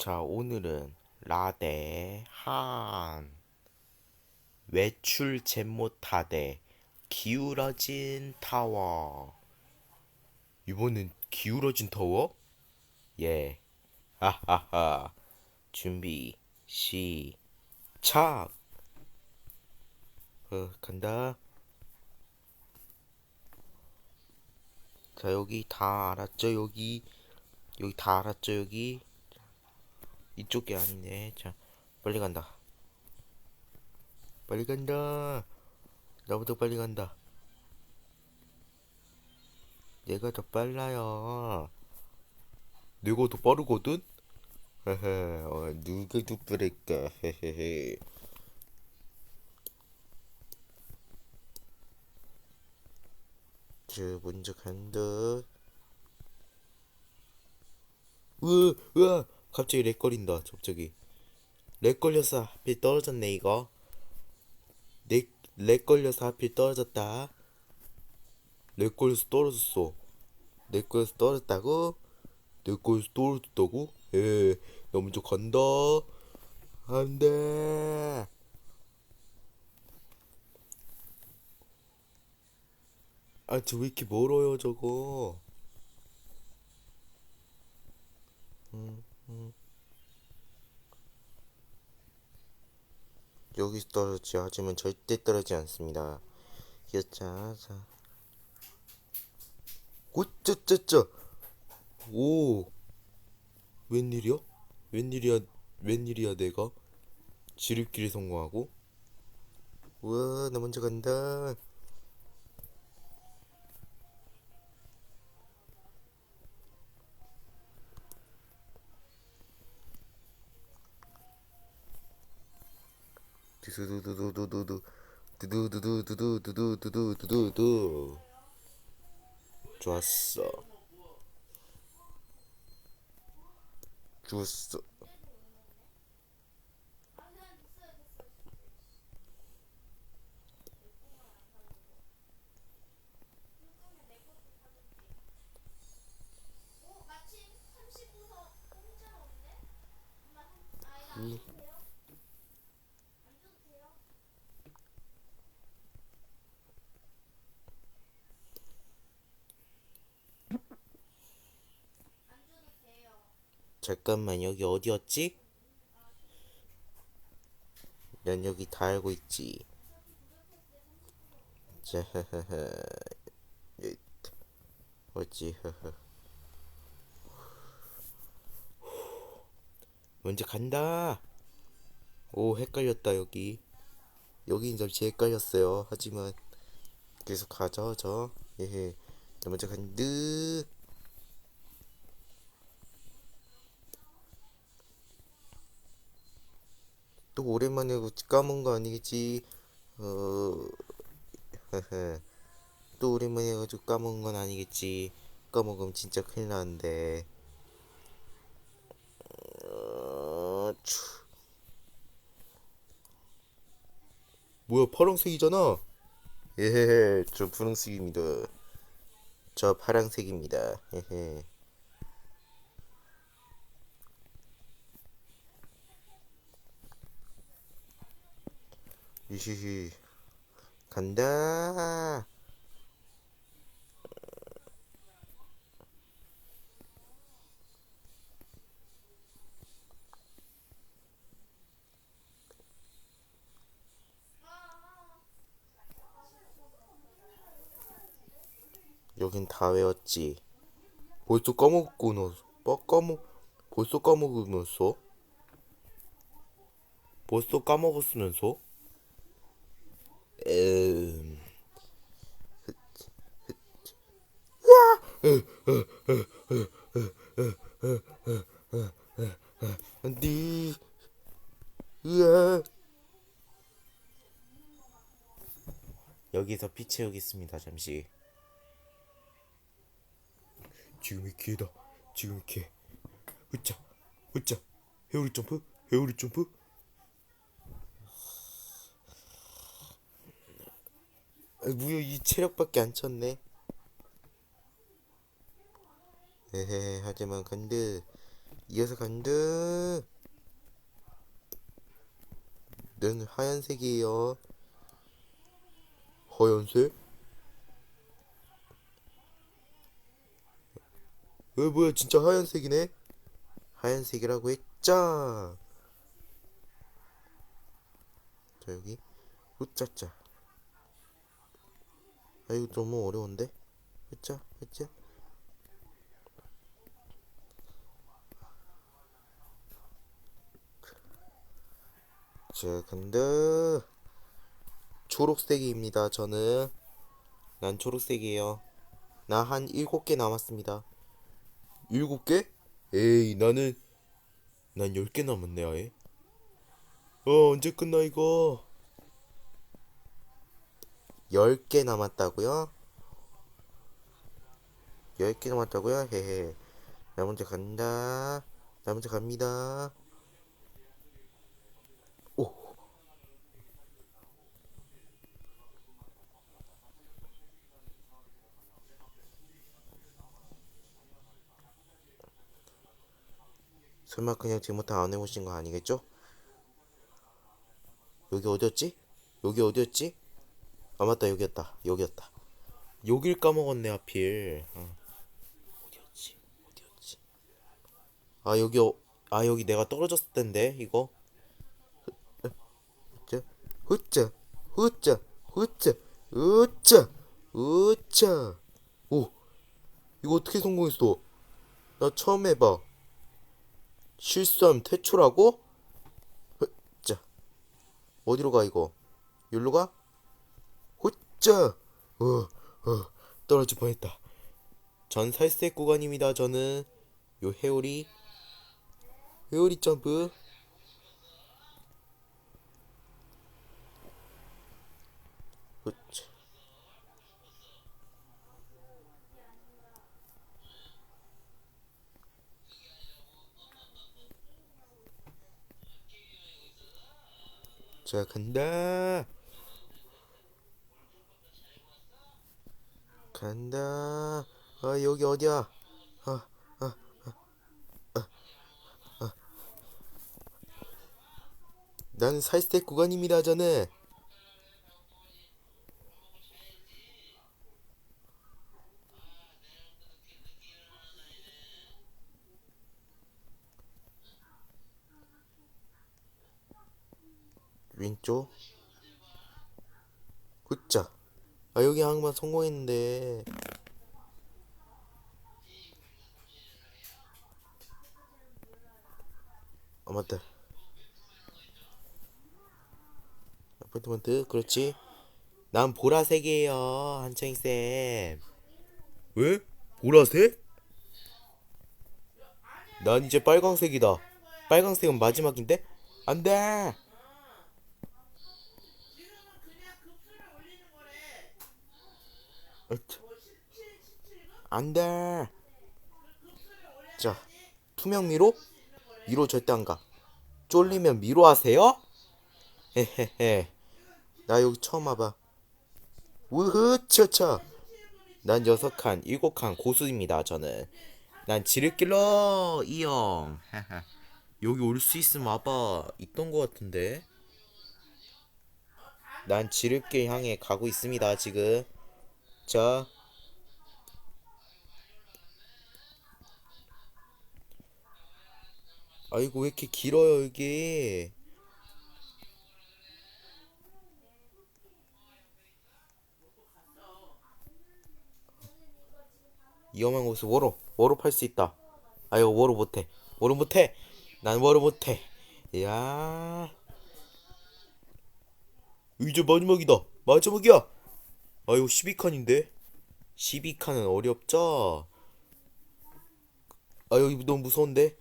자, 오늘은 라대 한. 외출 잼 못하대 기울어진 타워. 이번엔 기울어진 타워? 예. 하하하. 준비 시작. 어 간다. 자 여기 다 알았죠 여기? 여기 다 알았죠 여기 이쪽이 아니네. 자, 빨리 간다. 빨리 간다. 나보다 빨리 간다. 내가 더 빨라요. 내가 더 빠르거든? 헤헤, 어, 누가 더 빠를까? 헤헤헤. 저 먼저 간다. 으아, 으아, 갑자기 렉 걸린다. 갑자기 렉 걸려서 하필 떨어졌네 이거. 렉, 렉 걸려서 하필 떨어졌다. 렉 걸려서 떨어졌어. 렉 걸려서 떨어졌다고? 렉 걸려서 떨어졌다고? 에, 나 먼저 간다. 안 돼. 아, 저 왜 이렇게 멀어요, 저거? 여기서 떨어지지 하지만 절대 떨어지지 않습니다. 여자, 자. 오쩌쩌쩌. 오. 웬일이야? 웬일이야? 웬일이야 내가? 지름길에 성공하고? 우와, 나 먼저 간다. 두두두두두두두. 두두두두두두두두두두두 좋았어. 좋았어 잠깐만 여기 어디였지? 난 여기 다 알고 있지. 자, 하하하. 얏. 어찌, 하하. 먼저 간다. 오, 헷갈렸다 여기. 여기 잠시 헷갈렸어요. 하지만 계속 가죠, 저. 나 먼저 간드. 또 오랜만에 까먹은 거 아니겠지? 어. 또 오랜만에 해가지고 까먹은 건 아니겠지? 까먹으면 진짜 큰일 나는데. 어, 추. 뭐야, 파란색이잖아? 예헤헤, 저 분홍색입니다. 저 파란색입니다. 헤헤. 이히히 간다. 여긴 다 외웠지. 벌써 까먹고 너뭐 까먹 벌써 까먹으면서? 벌써 까먹었으면서 여기서 피 채우겠습니다 잠시. 지금이 기회다. 지금이 기회. 으짜 으짜 회오리 점프 회오리 점프 무효 이 체력밖에 안 쳤네. 에헤 하지만 근데 이어서 간다. 는 하얀색이에요. 하얀색? 어 뭐야 진짜 하얀색이네. 하얀색이라고 했자. 자 여기 으짜짜. 아 이거 너무 어려운데? 으짜 으짜. 자 근데 초록색입니다 저는 난 초록색이에요 나한 일곱 개 남았습니다 일곱 개? 에이 나는 난열개 남았네 아예 어 언제 끝나 이거 열개 남았다고요? 열개 남았다고요? 헤헤 나 먼저 간다 나 먼저 갑니다 오 설마 그냥 지금부터 안 해보신 거 아니겠죠? 여기 어디였지? 여기 어디였지? 아 맞다. 여기였다. 여기였다. 여길 까먹었네 하필. 어. 어디였지? 어디였지? 아 여기 어, 아 여기 내가 떨어졌을 텐데 이거. 흐짜 흐짜 흐짜 흐짜 으짜 으짜 오 이거 어떻게 성공했어 나 처음 해봐. 실수하면 퇴출하고? 흐짜 어디로 가 이거? 여기로 가 흐짜? 어 어 떨어질 뻔했다. 전 살색 구간입니다 저는. 요 회오리. 회오리 점프. 흐차 자 간다 간다. 아 여기 어디야? 아, 아, 아, 아, 아. 난 살색 구간입니다 저는 왼쪽. 굿자 아 여기 한번 성공했는데. 아 맞다. 아파트먼트? 그렇지. 난 보라색이에요 한창이쌤. 왜? 보라색? 난 이제 빨강색이다. 빨강색은 마지막인데? 안돼 안 돼. 자 투명 미로? 미로 절대 안 가. 쫄리면 미로 하세요? 헤헤헤. 나 여기 처음 와봐. 우흐 차차. 난 여섯 칸 일곱 칸 고수입니다 저는. 난 지름길로 이용 여기 올 수 있으면 와봐. 있던 것 같은데. 난 지름길 향해 가고 있습니다 지금 자 아이고 왜 이렇게 길어요 이게? 위험한 곳을 워로 워로 팔 수 있다. 아이고 워로 못해. 워로 못해. 난 워로 못해. 야. 이제 마지막이다. 마지막이야 아이고 12칸인데? 12칸은 어렵죠? 아 여기 너무 무서운데?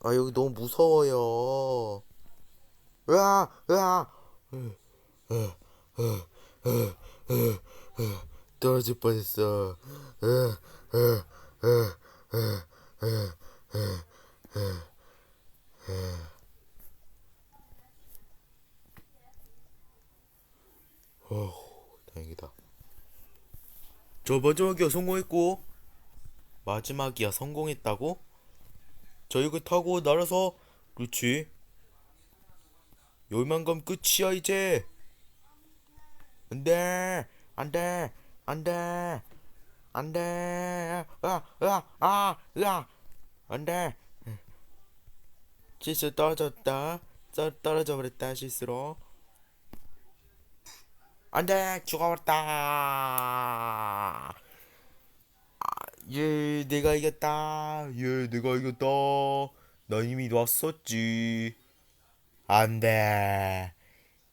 아 여기 너무 무서워요. 으아 으아. 떨어질 뻔했어. 어다행이다 저 마지막이야. 성공했다고? 자 이거 타고 날아서 그렇지. 요만큼 끝이야 이제. 안돼. 안돼. 안돼. 안돼. 아아아아. 안돼. 실수 떨어졌다. 떨- 떨어져 버렸다 실수로. 안돼. 죽어버렸다 예, 내가 이겼다. 예, 내가 이겼다. 나 이미 왔었지. 안 돼.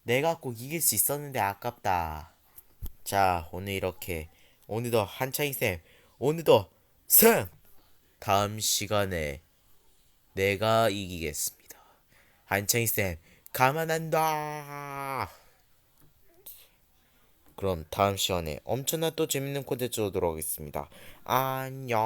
내가 꼭 이길 수 있었는데 아깝다. 자, 오늘 이렇게. 오늘도 한창이쌤. 오늘도 승! 다음 시간에 내가 이기겠습니다. 한창이쌤, 가만 안 둬! 그럼 다음 시간에 엄청난 또 재밌는 콘텐츠 오도록 하겠습니다. 안녕.